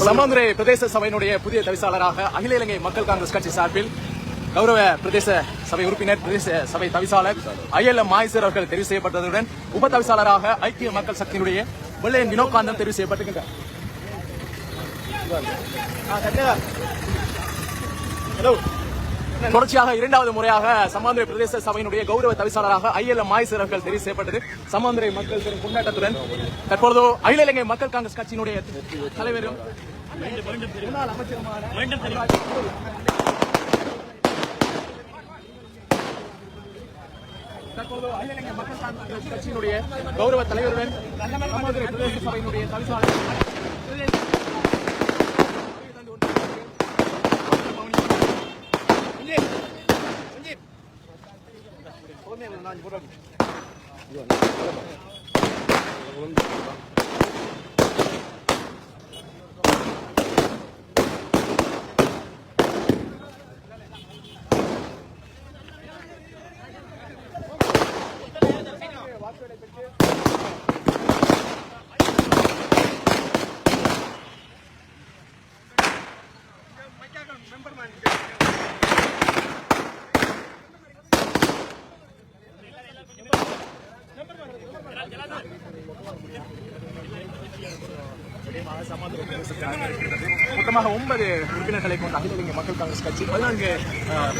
சமாந்துரை பிரதேச சபையினுடைய புதிய தவிசாளராக அகில இலங்கை மக்கள் காங்கிரஸ் கட்சி சார்பில் கௌரவ பிரதேச சபை உறுப்பினர் பிரதேச சபை தவிசாளர் ஐஎல்எம் மாயசர் அவர்கள் தெரிவு செய்யப்பட்டதுடன் உப தவிசாளராக ஐக்கிய மக்கள் சக்தியினுடைய வெள்ளையன் வினோகாந்தன் தெரிவு செய்யப்பட்டிருக்கின்றார் ஹலோ தொடர்ச்சியாக இரண்டாவது முறையாக சமாந்திரை பிரதேச சபையினுடைய கௌரவ தவிசாளராக ஐஎல்எம் மாய்சர் அவர்கள் தெரிவு செய்யப்பட்டது. சமாந்திரை மக்கள் பெரும் கொண்டாட்டத்துடன் தற்பொழுது அகில இலங்கை மக்கள் காங்கிரஸ் கட்சியினுடைய தலைவரும் தற்போது அகில இலங்கை மக்கள் காங்கிரஸ் கட்சியினுடைய கௌரவ தலைவருடன் சமாந்திரை பிரதேச சபையினுடைய தவிசாளர் 많이 보라기. 이거 안 மொத்தமாக ஒன்பது உறுப்பினர்களை கொண்ட அகில இலங்கை மக்கள் காங்கிரஸ் கட்சி பதினான்கு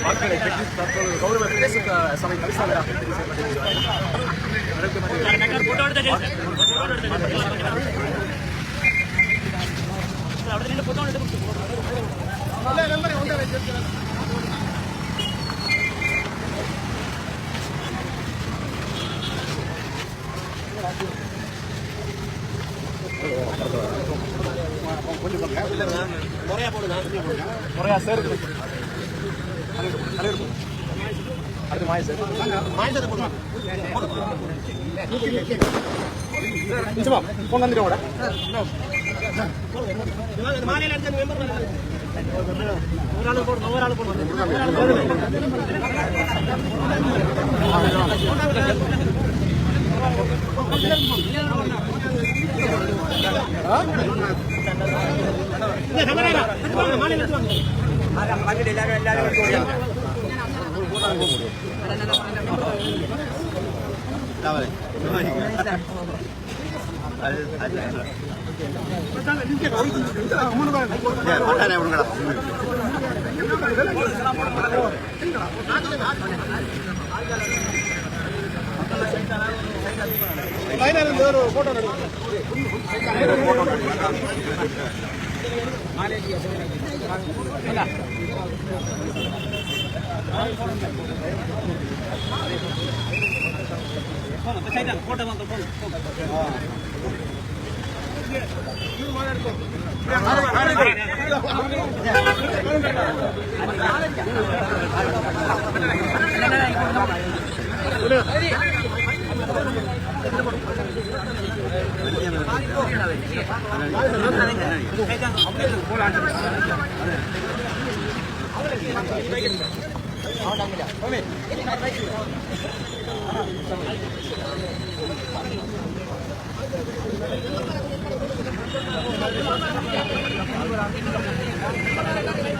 வாக்குகளை பெற்று தற்போது கௌரவ பிரதேச சபை தவிசாளராக தெரிவு செய்யப்பட்டிருக்கிறார் முறையா சார் அடுத்து மாய சார் நிச்சயமா போன் வந்துடும் ஃபைனல் ஒரு போட்டோ எடுக்கலாம் ಹಾಂ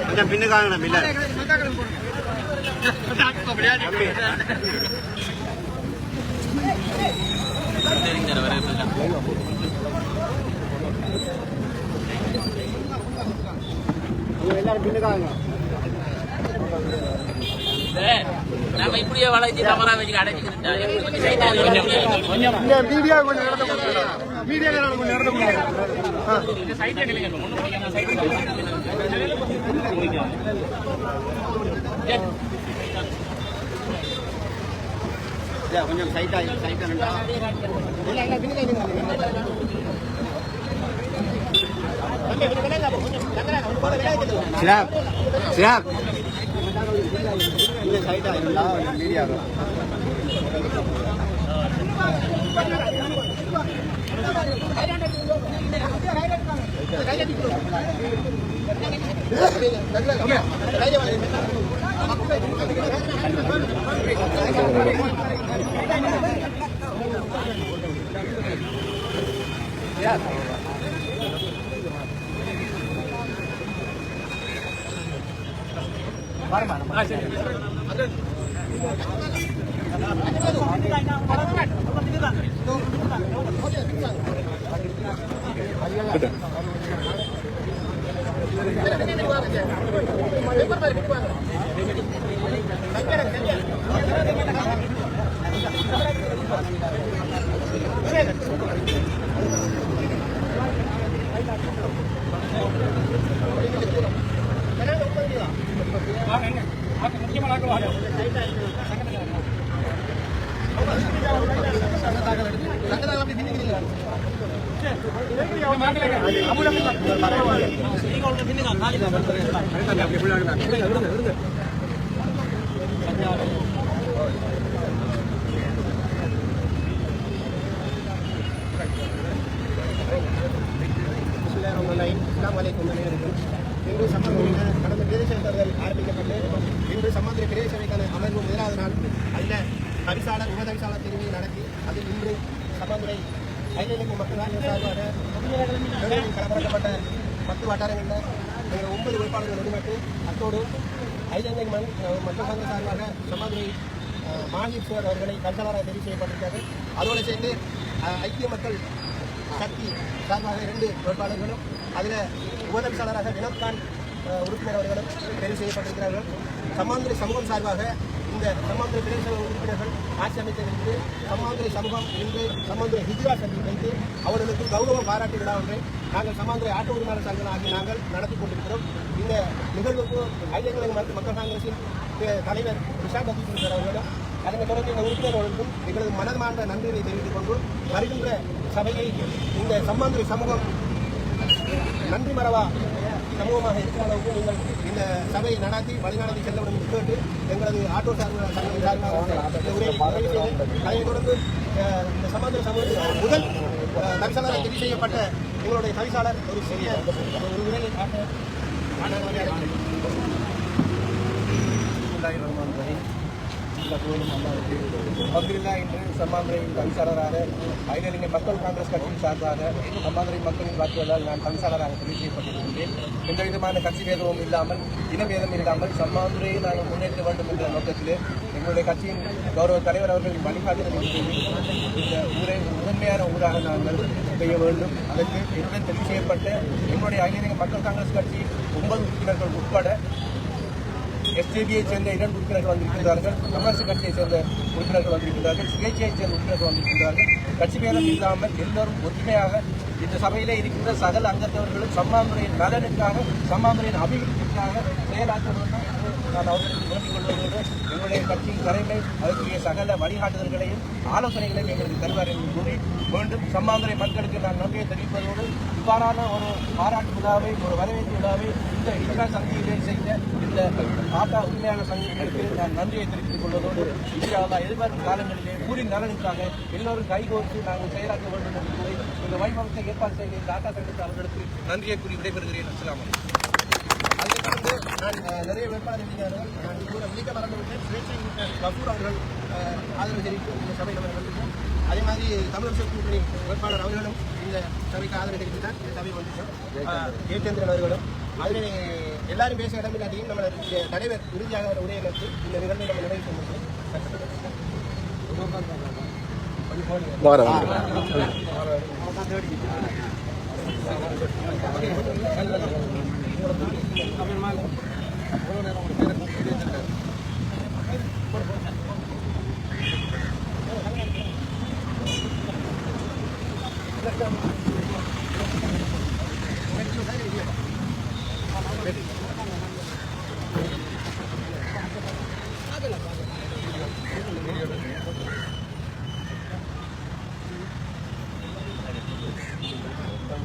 கொஞ்சம் பின்னுக்காங்க பில்ல. சார் பின்னுக்காங்க நம்ம இப்படியே தவறா வச்சு அடைச்சிக்கிட்டு கொஞ்சம் மீடியா கொஞ்சம் மீடியா கொஞ்சம் கொஞ்சம் சைட்டா சைட்டா சிராக் சிராக் Yeah. சைட்டா இருந்தா தவிசாளர் உப நடத்தி அதில் இன்று சம்பந்துரை ஐநூறு மக்களால் சார்பாக தேர்தலில் பத்து வட்டாரங்களில் எங்கள் ஒன்பது வேட்பாளர்கள் ஒருமட்டு அத்தோடு ஐலங்கை மண் மக்கள் சங்க சார்பாக சமாதுரை மாஹிப்சுவர் அவர்களை கண்டவராக தெரிவு செய்யப்பட்டிருக்கிறது. அதோடு சேர்ந்து ஐக்கிய மக்கள் சக்தி சார்பாக இரண்டு வேட்பாளர்களும் அதில் உபதவிசாளராக வினோத்கான் உறுப்பினர் அவர்களும் தெரிவு செய்யப்பட்டிருக்கிறார்கள். சமாந்திரி சமூகம் சார்பாக இந்த சமாந்திரி பிரதேச உறுப்பினர்கள் ஆட்சி அமைத்ததற்கு சமாந்திரி சமூகம் இன்று சமாந்திரி ஹிஜ்ரா சங்கம் வைத்து அவர்களுக்கு கௌரவ பாராட்டு விழா ஒன்றை நாங்கள் சமாந்திரி ஆட்டு உரிமையாளர் சங்கம் ஆகிய நாங்கள் நடத்தி கொண்டிருக்கிறோம். இந்த நிகழ்வுக்கு ஐலங்கலை மக்கள் காங்கிரசின் தலைவர் தலைவர் நிஷாந்த் சார் அவர்களும் அதனைத் தொடர்ந்து இந்த உறுப்பினர்களுக்கும் எங்களது மனமார்ந்த நன்றியை தெரிவித்துக் கொண்டு வருகின்ற சபையை இந்த சம்பந்திரி சமூகம் நன்றி மறவா சமூகமாக இருக்கிற அளவுக்கு நீங்கள் இந்த சபையை நடாத்தி வழிநடத்தி செல்ல வேண்டும் என்று கேட்டு எங்களது ஆட்டோ சார்பு அதனைத் தொடர்ந்து இந்த சம்பந்திரி சமூகத்தில் முதல் தவிசாளராக தெரிவு செய்யப்பட்ட எங்களுடைய தவிசாளர் ஒரு சிறிய ஒரு உரையை ஆற்ற நான் அழைக்கிறேன். இன்று சம்மாந்துரையின் கவிசாளராக ஐநலிங்க மக்கள் காங்கிரஸ் கட்சியின் சார்பாக சம்மாந்திரை மக்களின் வாக்குகளால் நான் கவிசாளராக தெரிவு செய்யப்பட்டிருக்கின்றேன் எந்த விதமான கட்சி வேதமும் இல்லாமல் இனபேதம் இல்லாமல் சம்மாந்துரையை நாங்கள் முன்னேற்ற வேண்டும் என்ற நோக்கத்திலே எங்களுடைய கட்சியின் கௌரவ தலைவர் அவர்களின் வழிகாட்டுதல் இந்த ஊரை முதன்மையான ஊராக நாங்கள் செய்ய வேண்டும் அதற்கு என்னுடன் தெரிவு செய்யப்பட்ட எங்களுடைய ஐநலிங்க மக்கள் காங்கிரஸ் கட்சி ஒன்பது உறுப்பினர்கள் உட்பட எஸ்டிபியை சேர்ந்த இரண்டு உறுப்பினர்கள் வந்திருக்கிறார்கள் தமிழரசு கட்சியை சேர்ந்த உறுப்பினர்கள் வந்திருக்கிறார்கள் சுயேட்சையைச் சேர்ந்த உறுப்பினர்கள் வந்திருக்கிறார்கள் கட்சி பேதம் இல்லாமல் எல்லோரும் ஒற்றுமையாக இந்த சபையிலே இருக்கின்ற சகல அங்கத்தவர்களும் சம்மாந்துறையின் நலனுக்காக சம்மாந்துறையின் அபிவிருத்திக்காக செயலாற்ற வேண்டும் என்று நான் அவர்களுக்கு வேண்டிக் கொள்வதோடு எங்களுடைய கட்சியின் தலைமை அதற்குரிய சகல வழிகாட்டுதல்களையும் ஆலோசனைகளையும் எங்களுக்கு தருவார் என்று கூறி மீண்டும் சம்மாந்துறை மக்களுக்கு நான் நன்றியை தெரிவிப்பதோடு இவ்வாறான ஒரு பாராட்டு விழாவை ஒரு வரவேற்பு விழாவை இந்த இந்திரா சந்தியிலே செய்த இந்த ஆட்டா உண்மையான சங்கங்களுக்கு நான் நன்றியை தெரிவித்துக் கொள்வதோடு இந்தியாவில் எதிர்பார்க்கும் காலங்களிலே ஊரின் நலனுக்காக எல்லோரும் கைகோர்த்து நாங்கள் செயலாக்க வேண்டும் என்று கூறி இந்த வைபவத்தை ஏற்பாடு செய்த இந்த ஆட்டா சங்கத்து அவர்களுக்கு நன்றியை கூறி விடைபெறுகிறேன். அஸ்லாம் அதை தொடர்ந்து நான் நிறைய வேட்பாளர்கள் நான் கூட விழிக்க மறந்துவிட்டேன். கபூர் அவர்கள் ஆதரவு தெரிவித்து இந்த சபையில் நம்ம வந்திருக்கோம் அதே மாதிரி தமிழரசு கூட்டணி வேட்பாளர் அவர்களும் இந்த சபைக்கு ஆதரவு தெரிவித்து தான் இந்த சபை வந்திருக்கோம் ஜெயச்சந்திரன் அவர்களும். அதில் எல்லாரும் பேச இடமில்லாட்டியும் நம்ம தலைவர் இறுதியாக ஒரு உரையை நடத்தி இந்த நிகழ்வை நம்ம நிறைவு Bora. Bora.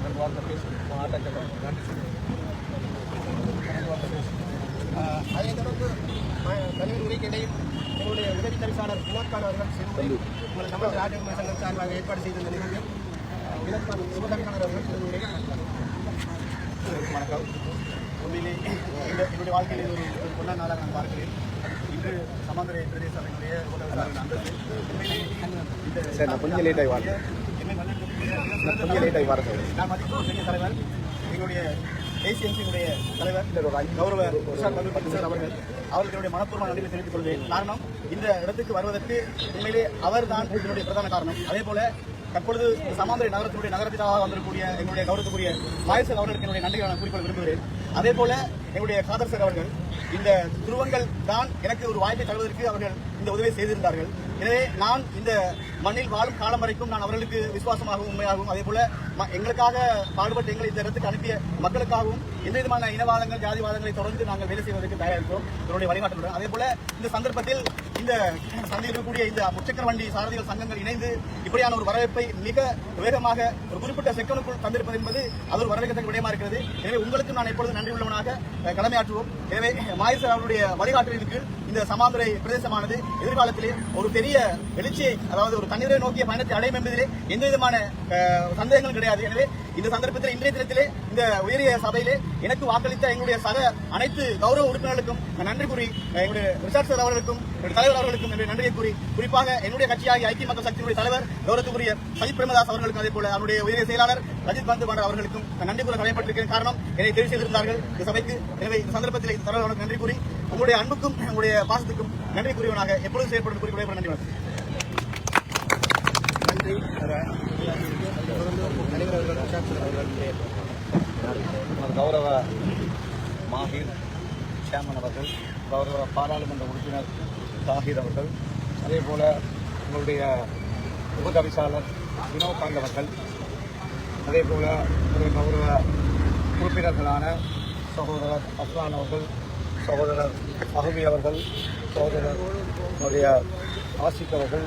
செய்ய அதைத் தொடர்ந்து தலைவர் உரைக்கிடையில் எங்களுடைய உதவி தவிசாளர் வினோத்கான் அவர்கள் உங்கள் தமிழ் ஆட்டோமை சங்கம் சார்பாக ஏற்பாடு செய்திருந்த நிகழ்வில் வினோத்கான் உபதவிசாளர் அவர்கள் சிறு உரை வணக்கம் உண்மையிலே என்னுடைய வாழ்க்கையில் ஒரு ஒரு பொன்னான நாளாக நான் பார்க்கிறேன் இன்று சமாந்தர பிரதேச சபையினுடைய உண்மையிலே இந்த கொஞ்சம் லேட் ஆகி என்னை கொஞ்சம் லேட் ஆகி வர நான் மதிக்கும் தலைவர் எங்களுடைய தேசிய தலைவர் கௌரவ விஷால் தமிழ் பட்டு சார் அவர்கள் அவர்களுடைய மனப்பூர்வ நன்றியை தெரிவித்துக் கொள்வேன். காரணம் இந்த இடத்துக்கு வருவதற்கு உண்மையிலே அவர் தான் இதனுடைய பிரதான காரணம். அதே போல தற்பொழுது இந்த சமாந்திரி நகரத்தினுடைய நகரப்பிதாவாக வந்திருக்கூடிய எங்களுடைய கௌரவத்துக்குரிய மாயசர் அவர்களுக்கு என்னுடைய நன்றிகளை நான் குறிப்பிட விரும்புகிறேன். அதே போல எங்களுடைய காதர் சார் அவர்கள் இந்த துருவங்கள் தான் எனக்கு ஒரு வாய்ப்பை தருவதற்கு அவர்கள் இந்த உதவியை செய்திருந்தார்கள். எனவே நான் இந்த மண்ணில் வாழும் காலம் வரைக்கும் நான் அவர்களுக்கு விசுவாசமாகவும் உண்மையாகவும் அதே போல ம- எங்களுக்காக பாடுபட்டு எங்களை இந்த இடத்துக்கு அனுப்பிய மக்களுக்காகவும் எந்த விதமான இனவாதங்கள் ஜாதிவாதங்களை தொடர்ந்து நாங்கள் வேலை செய்வதற்கு தயாராக இருக்கிறோம். இதனுடைய வழிகாட்டுடன் அதே போல இந்த சந்தர்ப்பத்தில் இந்த சந்தையில் இருக்கக்கூடிய இந்த முச்சக்கர வண்டி சாரதிகள் சங்கங்கள் இணைந்து இப்படியான ஒரு வரவேற்பை மிக வேகமாக ஒரு குறிப்பிட்ட செக்கனுக்குள் தந்திருப்பது என்பது அது ஒரு வரவேற்கத்தக்க விடயமா இருக்கிறது. எனவே உங்களுக்கு நான் எப்பொழுதும் நன்றி உள்ளவனாக கடமையாற்றுவோம். எனவே மாயசர் அவருடைய வழிகாட்டுதலுக்கு இந்த சமாந்துரை பிரதேசமானது எதிர்காலத்திலே ஒரு பெரிய எழுச்சியை அதாவது ஒரு தண்ணீரை நோக்கிய பயணத்தை அடையும் என்பதிலே எந்த விதமான சந்தேகங்கள் கிடையாது. எனவே இந்த சந்தர்ப்பத்தில் இன்றைய தினத்திலே இந்த உயரிய சபையிலே எனக்கு வாக்களித்த எங்களுடைய சக அனைத்து கௌரவ உறுப்பினர்களுக்கும் நன்றி கூறி எங்களுடைய ரிசார்ட் சார் அவர்களுக்கும் என்னுடைய தலைவர் அவர்களுக்கும் என்னுடைய நன்றியை கூறி குறிப்பாக என்னுடைய கட்சியாகிய ஐக்கிய மக்கள் சக்தியினுடைய தலைவர் கௌரவத்துக்குரிய சஜித் பிரேமதாஸ் அவர்களுக்கும் அதே போல அவருடைய உயரிய செயலாளர் ரஜித் பந்து பாண்டர் அவர்களுக்கும் நன்றி கூற கடமைப்பட்டிருக்கிறேன். காரணம் என்னை தெரிவு செய்திருந்தார்கள். இந்த சபைக்கு எனவே இந்த சந்தர்ப்பத்தில் தலைவர் அவர்களுக்கு நன்றி கூறி உங்களுடைய அன்புக்கும் உங்களுடைய பாசத்துக்கும் நன்றி கூறியவனாக எப்பொழுதும் செயல்படும் கூறி விடைபெற நன்றி நன்றி. கௌரவ மாஹிர் சேமன் அவர்கள் கௌரவ பாராளுமன்ற உறுப்பினர் தாஹிர் அவர்கள் அதே போல உங்களுடைய உபதவிசாளர் வினோகாந்த் அவர்கள் அதே போல ஒரு கௌரவ உறுப்பினர்களான சகோதரர் அஸ்லான் அவர்கள் சகோதரர் அகமி அவர்கள் சகோதரர் அவருடைய ஆசிக் அவர்கள்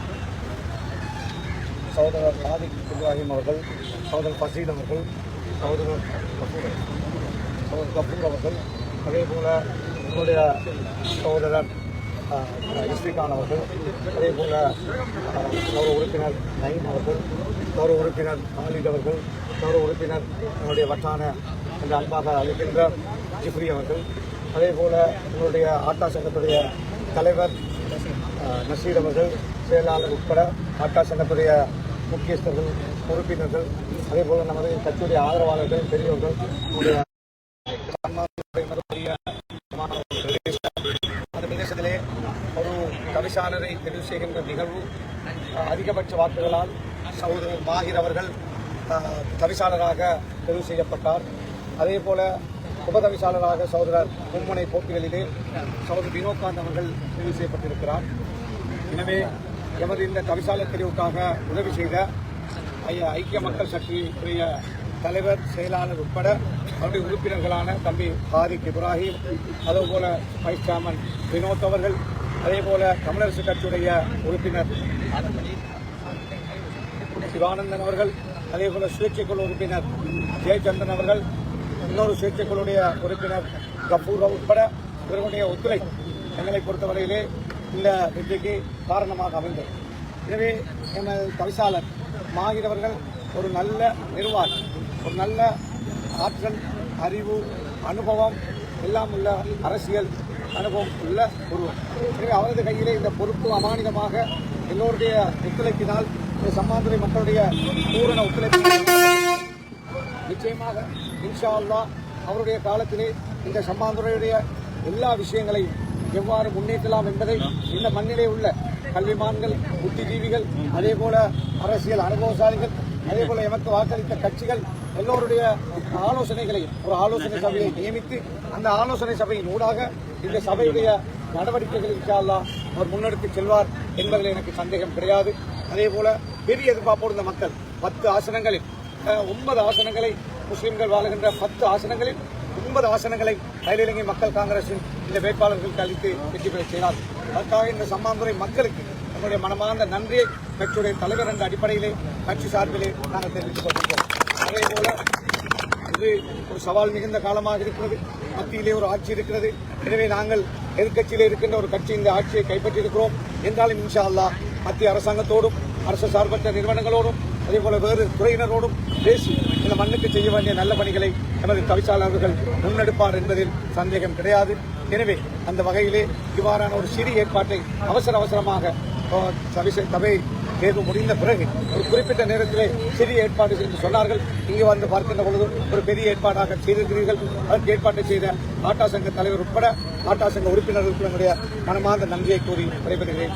சகோதரர் ஆதிக் இப்ராஹிம் அவர்கள் சகோதரர் ஃபசீல் அவர்கள் சகோதரர் கபூர் சகோதரர் கபூர் அவர்கள் அதே போல் உங்களுடைய சகோதரர் இஸ்ரிகான் அவர்கள் அதே போல் கௌரவ உறுப்பினர் நயீம் அவர்கள் கௌரவ உறுப்பினர் காலித் அவர்கள் கௌரவ உறுப்பினர் என்னுடைய வட்டான என்று அன்பாக அழைக்கின்ற ஜிப்ரி அவர்கள் அதே போல் உங்களுடைய ஆட்டா சங்கத்துடைய தலைவர் நசீர் அவர்கள் செயலாளர் உட்பட ஆட்டா சங்கத்துடைய முக்கியஸ்தர்கள் உறுப்பினர்கள் அதே போல் நமது கட்சியுடைய ஆதரவாளர்கள் பெரியவர்கள் நம்முடைய அந்த பிரதேசத்திலே ஒரு தவிசாளரை தெரிவு செய்கின்ற நிகழ்வு அதிகபட்ச வாக்குகளால் சகோதரர் மாஹிர் அவர்கள் தவிசாளராக தெரிவு செய்யப்பட்டார். அதே போல உபதவிசாளராக சகோதரர் மும்முனை போட்டிகளிலே சகோதரர் வினோகாந்த் அவர்கள் தெரிவு செய்யப்பட்டிருக்கிறார். எனவே எமது இந்த தவிசாளர் தெரிவுக்காக உதவி செய்த ஐக்கிய மக்கள் சக்தியுடைய தலைவர் செயலாளர் உட்பட அவருடைய உறுப்பினர்களான தம்பி ஹாரிக் இப்ராஹிம் அதே போல வைஸ் சேர்மன் வினோத் அவர்கள் அதே போல தமிழரசு கட்சியுடைய உறுப்பினர் சிவானந்தன் அவர்கள் அதே போல சுயேட்சைக்குழு உறுப்பினர் ஜெயச்சந்திரன் அவர்கள் இன்னொரு சுயேட்சைக்குழுடைய உறுப்பினர் கபூர் உட்பட இவர்களுடைய ஒத்துழைப்பு எங்களை பொறுத்தவரையிலே இந்த வெற்றிக்கு காரணமாக அமைந்தது. எனவே எமது தவிசாளர் மாகிறவர்கள் ஒரு நல்ல நிர்வாகி ஒரு நல்ல ஆற்றல் அறிவு அனுபவம் எல்லாம் உள்ள அரசியல் அனுபவம் உள்ள ஒருவர் எனவே அவரது கையிலே இந்த பொறுப்பு அமானிதமாக எல்லோருடைய ஒத்துழைப்பினால் இந்த சம்மாந்துறை மக்களுடைய பூரண ஒத்துழைப்பு நிச்சயமாக இன்ஷா அல்லா அவருடைய காலத்திலே இந்த சம்பாந்துரையுடைய எல்லா விஷயங்களையும் எவ்வாறு முன்னேற்றலாம் என்பதை இந்த மண்ணிலே உள்ள கல்விமான்கள் புத்திஜீவிகள் அதே போல அரசியல் அனுபவசாலிகள் அதே போல எமக்கு வாக்களித்த கட்சிகள் எல்லோருடைய ஆலோசனைகளையும் ஒரு ஆலோசனை சபையை நியமித்து அந்த ஆலோசனை சபையின் ஊடாக இந்த சபையுடைய நடவடிக்கைகள் இன்ஷால்லா அவர் முன்னெடுத்து செல்வார் என்பதில் எனக்கு சந்தேகம் கிடையாது. அதே போல பெரிய எதிர்பார்ப்போடு இந்த மக்கள் பத்து ஆசனங்களில் ஒன்பது ஆசனங்களை முஸ்லிம்கள் வாழுகின்ற பத்து ஆசனங்களில் ஒன்பது ஆசனங்களை அகில மக்கள் காங்கிரசின் இந்த வேட்பாளர்களுக்கு அளித்து வெற்றி பெற செய்தார். அதற்காக இந்த சம்மாந்துறை மக்களுக்கு நம்முடைய மனமார்ந்த நன்றியை கட்சியுடைய தலைவர் என்ற அடிப்படையிலே கட்சி சார்பிலே நாங்கள் தெரிவித்துக் கொண்டிருக்கிறோம் அதே போல இது ஒரு சவால் மிகுந்த காலமாக இருக்கிறது. மத்தியிலே ஒரு ஆட்சி இருக்கிறது. எனவே நாங்கள் எதிர்க்கட்சியிலே இருக்கின்ற ஒரு கட்சி இந்த ஆட்சியை கைப்பற்றியிருக்கிறோம். என்றாலும் இன்ஷா அல்லாஹ் மத்திய அரசாங்கத்தோடும் அரசு சார்பற்ற நிறுவனங்களோடும் அதே போல வேறு துறையினரோடும் பேசி இந்த மண்ணுக்கு செய்ய வேண்டிய நல்ல பணிகளை எமது தவிசாளர்கள் முன்னெடுப்பார் என்பதில் சந்தேகம் கிடையாது. எனவே அந்த வகையிலே இவ்வாறான ஒரு சிறிய ஏற்பாட்டை அவசர அவசரமாக சபை சபை தேர்வு முடிந்த பிறகு ஒரு குறிப்பிட்ட நேரத்திலே சிறிய ஏற்பாடு என்று சொன்னார்கள். இங்கே வந்து பார்க்கின்ற பொழுது ஒரு பெரிய ஏற்பாடாக செய்திருக்கிறீர்கள். அதற்கு ஏற்பாட்டை செய்த ஆட்டா சங்க தலைவர் உட்பட ஆட்டா சங்க உறுப்பினர்களுக்கு என்னுடைய மனமார்ந்த நன்றியை கூறி விடைபெறுகிறேன்.